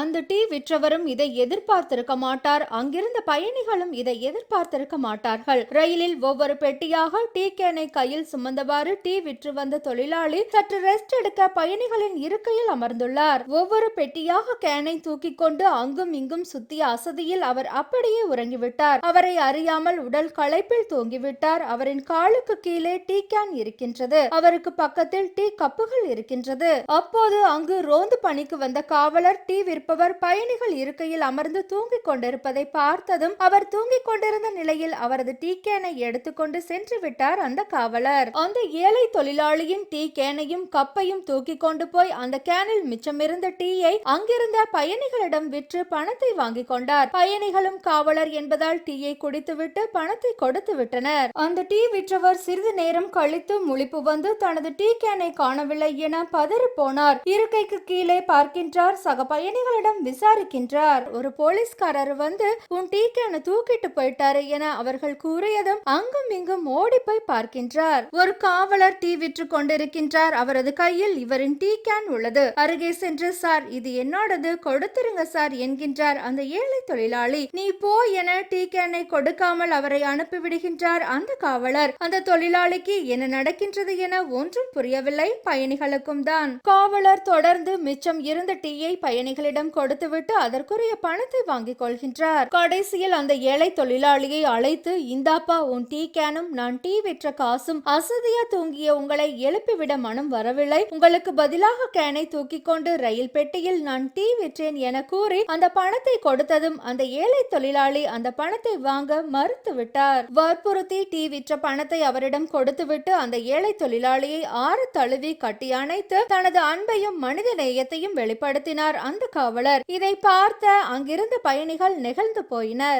அந்த டீ விற்றவரும் இதை எதிர்பார்த்திருக்க மாட்டார். அங்கிருந்த பயணிகளும் இதை எதிர்பார்த்திருக்க மாட்டார்கள். ரயிலில் ஒவ்வொரு பெட்டியாக டீ கேனை கையில் சுமந்தவாறு டீ விற்று வந்த தொழிலாளி சற்று ரெஸ்ட் எடுக்க பயணிகளின் இருக்கையில் அமர்ந்துள்ளார். ஒவ்வொரு பெட்டியாக கேனை தூக்கி கொண்டு அங்கும் இங்கும் சுத்திய அசதியில் அவர் அப்படியே உறங்கிவிட்டார். அவரை அறியாமல் உடல் களைப்பில் தூங்கிவிட்டார். அவரின் காலுக்கு கீழே டீ கேன் இருக்கின்றது. அவருக்கு பக்கத்தில் டீ கப்புகள் இருக்கின்றது. அப்போது அங்கு ரோந்து பணிக்கு வந்த காவலர் டீ விற்பவர் பயணிகள் இருக்கையில் அமர்ந்து தூங்கிக் கொண்டிருப்பதை பார்த்ததும் அவர் தூங்கிக் கொண்டிருந்த நிலையில் அவரது டீ கேனை எடுத்துக்கொண்டு சென்று விட்டார் அந்த காவலர். அந்த ஏழை தொழிலாளியின் டீ கேனையும் கப்பையும் தூக்கி கொண்டு போய் அந்த கேனில் மிச்சமிருந்த டீயை அங்கிருந்த பயணிகளிடம் விற்று பணத்தை வாங்கிக் கொண்டார். பயணிகளும் காவலர் என்பதால் டீயை குடித்துவிட்டு பணத்தை கொடுத்து விட்டனர். அந்த டீ விற்றவர் சிறிது நேரம் கழித்து முழிப்பு வந்து தனது டீ கேனை காணவில்லை என பதறி போனார். இருக்கைக்கு கீழே பார்க்கின்றார் சக பயணிகள் அவரிடம் விசாரிக்கின்றார். ஒரு போலீஸ்காரர் வந்து உன் டீ கேனை தூக்கிட்டு போயிட்டாரு என அவர்கள் கூறியதும் அங்கும் இங்கும் ஓடி போய் பார்க்கின்றார். ஒரு காவலர் டீ விற்று கொண்டிருக்கின்றார். அவரது கையில் இவரின் டீ கேன் உள்ளது. அருகே சென்று சார் இது என்னோடது கொடுத்துருங்க சார் என்கின்றார் அந்த ஏழை தொழிலாளி. நீ போ என டீ கேனை கொடுக்காமல் அவரை அனுப்பிவிடுகின்றார் அந்த காவலர். அந்த தொழிலாளிக்கு என்ன நடக்கின்றது என ஒன்றும் புரியவில்லை. பயணிகளுக்கும் தான். காவலர் தொடர்ந்து மிச்சம் இருந்த டீயை பயணிகளிடம் கொடுத்துவிட்டு அதற்குரிய பணத்தை வாங்கிக் கொள்கின்றார். கடைசியில் அந்த ஏழை தொழிலாளியை அழைத்து இந்தாப்பா உன் டீ கேனும் நான் டீ விற்ற காசும் அசதியா தூங்கிய உங்களை எழுப்பிவிட மனம் வரவில்லை. உங்களுக்கு பதிலாக கேனை தூக்கி கொண்டு ரயில் பெட்டியில் நான் டீ விற்றேன் என கூறி அந்த பணத்தை கொடுத்ததும் அந்த ஏழை தொழிலாளி அந்த பணத்தை வாங்க மறுத்து விட்டார். வற்புறுத்தி டீ விற்ற பணத்தை அவரிடம் கொடுத்துவிட்டு அந்த ஏழை தொழிலாளியை ஆறு தழுவி கட்டி அணைத்து தனது அன்பையும் மனித நேயத்தையும் வெளிப்படுத்தினார். அந்த காவலர் இதை பார்த்த அங்கிருந்த பயணிகள் நெகிழ்ந்து போயினர்.